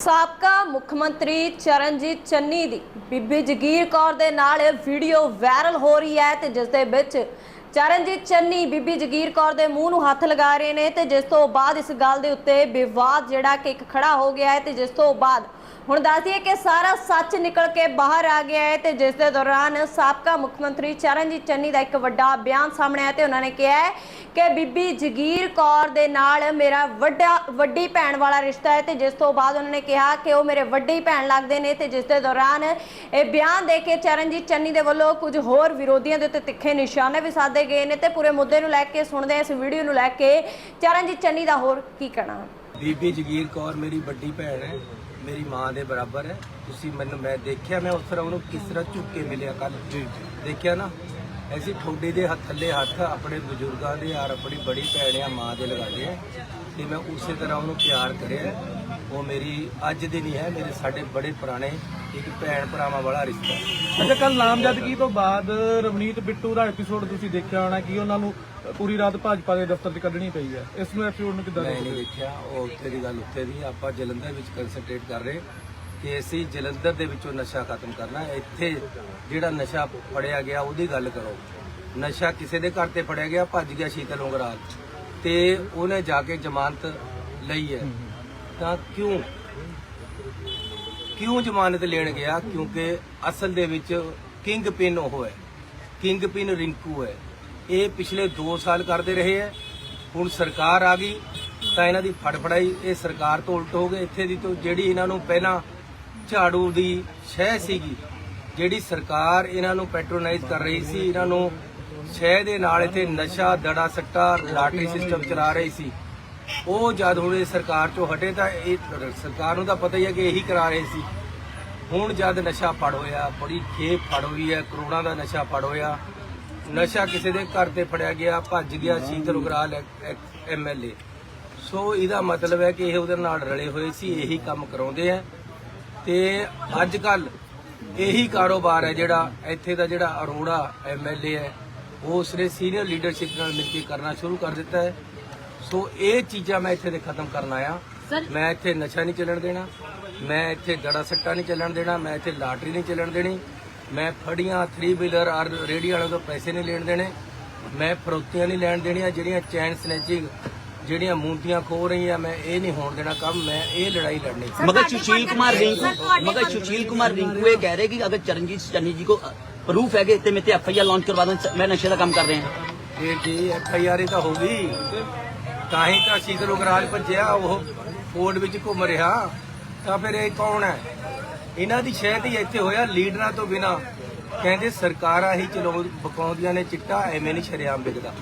ਸਾਬਕਾ ਮੁੱਖ ਮੰਤਰੀ ਚਰਨਜੀਤ ਚੰਨੀ ਦੀ ਬੀਬੀ ਜਗੀਰ ਕੌਰ ਦੇ ਨਾਲ ਵੀਡੀਓ ਵਾਇਰਲ ਹੋ ਰਹੀ ਹੈ ਤੇ ਜਿਸ ਦੇ ਵਿੱਚ ਚਰਨਜੀਤ ਚੰਨੀ ਬੀਬੀ ਜਗੀਰ ਕੌਰ ਦੇ ਮੂੰਹ ਨੂੰ ਹੱਥ ਲਗਾ ਰਹੇ ਨੇ ਤੇ ਜਿਸ ਤੋਂ ਬਾਅਦ ਇਸ ਗੱਲ ਦੇ ਉੱਤੇ ਵਿਵਾਦ ਜਿਹੜਾ ਕਿ ਇੱਕ ਖੜਾ ਹੋ ਗਿਆ ਹੈ ਤੇ ਜਿਸ ਤੋਂ ਬਾਅਦ ਹੁਣ ਦੱਸਦੀਏ ਕਿ ਸਾਰਾ ਸੱਚ ਨਿਕਲ ਕੇ ਬਾਹਰ ਆ ਗਿਆ ਹੈ ਤੇ ਜਿਸ ਦੇ ਦੌਰਾਨ ਸਾਬਕਾ ਮੁੱਖ ਮੰਤਰੀ ਚਰਨਜੀਤ ਚੰਨੀ ਦਾ ਇੱਕ ਵੱਡਾ ਬਿਆਨ ਸਾਹਮਣੇ ਆਇਆ ਤੇ ਉਹਨਾਂ ਨੇ ਕਿਹਾ ਹੈ ਕਿ ਬੀਬੀ ਜਗੀਰ ਕੌਰ ਦੇ ਨਾਲ ਮੇਰਾ ਵੱਡਾ ਵੱਡੀ ਭੈਣ ਵਾਲਾ ਰਿਸ਼ਤਾ ਹੈ ਤੇ ਜਿਸ ਤੋਂ ਬਾਅਦ ਉਹਨਾਂ ਨੇ ਕਿਹਾ ਕਿ ਉਹ ਮੇਰੇ ਵੱਡੀ ਭੈਣ ਲੱਗਦੇ ਨੇ ਤੇ ਜਿਸ ਦੇ ਦੌਰਾਨ ਇਹ ਬਿਆਨ ਦੇ ਕੇ ਚਰਨਜੀਤ ਚੰਨੀ ਦੇ ਵੱਲੋਂ ਕੁਝ ਹੋਰ ਵਿਰੋਧੀਆਂ ਦੇ ਉੱਤੇ ਤਿੱਖੇ ਨਿਸ਼ਾਨੇ ਵੀ ਸਾਧੇ ਗਏ ਨੇ ਤੇ ਪੂਰੇ ਮੁੱਦੇ ਨੂੰ ਲੈ ਕੇ ਸੁਣਦੇ ਹਾਂ ਇਸ ਵੀਡੀਓ ਨੂੰ ਲੈ ਕੇ ਚਰਨਜੀਤ ਚੰਨੀ ਦਾ ਹੋਰ ਕੀ ਕਹਿਣਾ। ਬੀਬੀ ਜਗੀਰ ਕੌਰ ਮੇਰੀ ਵੱਡੀ ਭੈਣ ਹੈ ਮੇਰੀ ਮਾਂ ਦੇ ਬਰਾਬਰ ਹੈ। ਤੁਸੀਂ ਮੈਨੂੰ ਮੈਂ ਦੇਖਿਆ ਮੈਂ ਉਸ ਤਰ੍ਹਾਂ ਉਹਨੂੰ ਕਿਸ ਤਰ੍ਹਾਂ ਝੁੱਕ ਕੇ ਮਿਲਿਆ ਕੱਲ ਦੇਖਿਆ ਨਾ? ਐਸੀ ਠੋਡੇ ਦੇ ਹੱਥ ਥੱਲੇ ਹੱਥ ਆਪਣੇ ਬਜ਼ੁਰਗਾਂ ਦੇ ਔਰ ਆਪਣੀ ਬੜੀ ਭੈਣ ਆ ਮਾਂ ਦੇ ਲਗਾਏ ਆ ਤੇ ਮੈਂ ਉਸੇ ਤਰ੍ਹਾਂ ਉਹਨੂੰ ਪਿਆਰ ਕਰਿਆ। ਉਹ ਮੇਰੀ ਅੱਜ ਦੀ ਨਹੀਂ ਹੈ ਮੇਰੇ ਸਾਡੇ ਬੜੇ ਪੁਰਾਣੇ ਇੱਕ ਭੈਣ ਭਰਾਵਾਂ ਵਾਲਾ ਰਿਸ਼ਤਾ। ਅੱਛਾ ਕੱਲ ਨਾਮਜ਼ਦਗੀ ਤੋਂ ਬਾਅਦ ਰਵਨੀਤ ਬਿੱਟੂ ਦਾ ਐਪੀਸੋਡ ਤੁਸੀਂ ਦੇਖਿਆ ਹੋਣਾ ਕਿ ਉਹਨਾਂ ਨੂੰ ਪੂਰੀ ਰਾਤ ਭਾਜਪਾ ਦੇ ਦਫ਼ਤਰ 'ਚ ਕੱਢਣੀ ਪਈ ਹੈ। ਇਸ ਨੂੰ ਐਪੀਸੋਡ ਨੂੰ ਕਿੱਦਾਂ ਮੈਂ ਨਹੀਂ ਦੇਖਦੇ ਦੇਖਿਆ ਉਹ ਉੱਥੇ ਦੀ ਗੱਲ ਉੱਥੇ ਦੀ ਆਪਾਂ ਜਲੰਧਰ ਵਿੱਚ ਕਨਸੈਂਟਰੇਟ ਕਰ ਰਹੇ। ਕਿ ਅਸੀਂ ਜਲੰਧਰ ਦੇ ਵਿੱਚੋਂ ਨਸ਼ਾ ਖਤਮ ਕਰਨਾ ਇੱਥੇ ਜਿਹੜਾ ਨਸ਼ਾ ਫੜਿਆ ਗਿਆ, ਉਹਦੀ ਗੱਲ ਕਰੋ। ਨਸ਼ਾ ਕਿਸੇ ਦੇ ਘਰ ਤੇ ਫੜਿਆ ਗਿਆ, ਭੱਜ ਗਿਆ ਸ਼ੀਤਲ ਉਂਗਰਾਲ। ਤੇ ਉਹਨੇ ਜਾ ਕੇ ਜ਼ਮਾਨਤ ਲਈ ਹੈ। ਤਾਂ ਕਿਉਂ? ਕਿਉਂ ਜ਼ਮਾਨਤ ਲੈਣ ਗਿਆ? ਕਿਉਂਕਿ ਅਸਲ ਦੇ ਵਿੱਚ ਕਿੰਗ ਪਿਨ ਉਹ ਹੈ। ਕਿੰਗ ਪਿਨ ਰਿੰਕੂ ਹੈ। ਇਹ ਪਿਛਲੇ 2 ਸਾਲ ਕਰਦੇ ਰਹੇ ਹੈ। ਹੁਣ ਸਰਕਾਰ ਆ ਗਈ, ਤਾਂ ਇਹਨਾਂ ਦੀ ਫੜਫੜਾਈ, ਇਹ ਸਰਕਾਰ ਤੋਂ ਉਲਟ ਹੋ ਗਏ ਇੱਥੇ ਦੀ ਤੋਂ ਜਿਹੜੀ ਇਹਨਾਂ ਨੂੰ ਪਹਿਲਾਂ ਝਾੜੂ ਦੀ ਸ਼ਹਿ ਸੀਗੀ, ਜਿਹੜੀ ਸਰਕਾਰ ਇਹਨਾਂ ਨੂੰ ਪੈਟਰੋਨਾਈਜ਼ ਕਰ ਰਹੀ ਸੀ, ਇਹਨਾਂ ਨੂੰ ਸ਼ਹਿ ਦੇ ਨਾਲ ਇੱਥੇ ਨਸ਼ਾ, ਦੜਾ ਸੱਟਾ, ਲਾਟਰੀ ਸਿਸਟਮ ਚਲਾ ਰਹੀ ਸੀ। ਉਹ ਜਦ ਹੁਣ ਇਹ ਸਰਕਾਰ ਚੋਂ ਹਟੇ ਤਾਂ ਇਹ ਸਰਕਾਰ ਨੂੰ ਤਾਂ ਪਤਾ ਹੀ ਹੈ ਕਿ ਇਹੀ ਕਰਾ ਰਹੇ ਸੀ। ਹੁਣ ਜਦ ਨਸ਼ਾ ਫੜ ਹੋਇਆ, ਬੜੀ ਖੇਪ ਫੜ ਹੋਈ ਹੈ, ਕਰੋੜਾਂ ਦਾ ਨਸ਼ਾ ਫੜ ਹੋਇਆ, ਨਸ਼ਾ ਕਿਸੇ ਦੇ ਘਰ ਤੇ ਫੜਿਆ ਗਿਆ, ਭੱਜ ਗਿਆ ਸ਼ੀਤਲ ਉਗਰਾਲ ਐਮਐਲਏ ਸੋ ਇਹਦਾ ਮਤਲਬ ਹੈ ਕਿ ਇਹ ਉਹਦੇ ਨਾਲ ਰਲੇ ਹੋਏ ਸੀ, ਇਹੀ ਕੰਮ ਕਰਾਉਂਦੇ ਆ। ਤੇ ਅੱਜ ਕੱਲ ਇਹੀ ਕਾਰੋਬਾਰ ਹੈ ਜਿਹੜਾ ਇੱਥੇ ਦਾ ਜਿਹੜਾ ਅਰੋੜਾ ਐਮਐਲਏ ਹੈ ਉਹ ਉਸਨੇ ਸੀਨੀਅਰ ਲੀਡਰਸ਼ਿਪ ਨਾਲ ਮਿਲ ਕੇ ਕਰਨਾ ਸ਼ੁਰੂ ਕਰ ਦਿੱਤਾ ਹੈ। ਸੋ ਇਹ ਚੀਜ਼ਾਂ ਮੈਂ ਇੱਥੇ ਦੇ ਖਤਮ ਕਰਨ ਆਇਆ। ਮੈਂ ਇੱਥੇ ਨਸ਼ਾ ਨਹੀਂ ਚੱਲਣ ਦੇਣਾ ਮੈਂ ਇੱਥੇ ਗੜਾ ਸੱਟਾ ਨਹੀਂ ਚੱਲਣ ਦੇਣਾ ਮੈਂ ਇੱਥੇ ਲਾਟਰੀ ਨਹੀਂ ਚੱਲਣ ਦੇਣੀ ਮੈਂ ਫੜੀਆਂ 3 ਵੀਲਰ ਔਰ ਰੇੜੀ ਵਾਲਿਆਂ ਤੋਂ ਪੈਸੇ ਨਹੀਂ ਲੈਣ ਦੇਣੇ ਮੈਂ ਫਰੋਤੀਆਂ ਨਹੀਂ ਲੈਣ ਦੇਣੀਆਂ ਜਿਹੜੀਆਂ ਚੈਨ ਸਨੈਚਿੰਗ ਜਿਹੜੀਆਂ ਮੂੰਦੀਆਂ ਖੋ ਰਹੀਆਂ ਮੈਂ ਇਹ ਨਹੀਂ ਹੋਣ ਦੇਣਾ ਕੰਮ ਮੈਂ ਇਹ ਲੜਾਈ ਲੜਨੀ ਮਗਰ ਸੁਸ਼ੀਲ ਕੁਮਾਰ ਰਿੰਕੂ ਮਗਰ ਸੁਸ਼ੀਲ ਕੁਮਾਰ ਰਿੰਕੂ ਇਹ ਕਹਿ ਰਹੇ ਕਿ ਅਗਰ ਚਰਨਜੀਤ ਚੰਨੀ ਜੀ ਕੋ ਪ੍ਰੂਫ ਹੈਗੇ ਤੇ ਮੈਂ ਤੇ ਐਫ ਆਈ ਆਰ ਲਾਂਚ ਕਰਵਾ ਦਾਂ ਮੈਂ ਨਸ਼ੇ ਦਾ ਕੰਮ ਕਰ ਰਿਹਾ ਇਹ ਜੀ ਐਫ ਆਈ ਆਰ ਤਾਂ ਹੋ ਗਈ। ਤਾਂ ਹੀ ਤਾਂ ਸ਼ੀਤਲ ਉਗਰਾਜ ਭੱਜਿਆ ਉਹ ਫੋਰਡ ਵਿੱਚ ਘੁੰਮ ਰਿਹਾ। ਤਾਂ ਫਿਰ ਇਹ ਕੌਣ ਹੈ? ਇਹਨਾਂ ਦੀ ਸ਼ਹਿਦ ਹੀ ਇੱਥੇ ਹੋਇਆ ਲੀਡਰਾਂ ਤੋਂ ਬਿਨਾ। ਕਹਿੰਦੇ ਸਰਕਾਰਾਂ ਹੀ ਚਲੋ ਬਕਾਉਂਦੀਆਂ ਨੇ ਚਿੱਟਾ ਐਵੇਂ ਨਹੀਂ ਸ਼ਰਿਆਮ ਵਿਕਦਾ।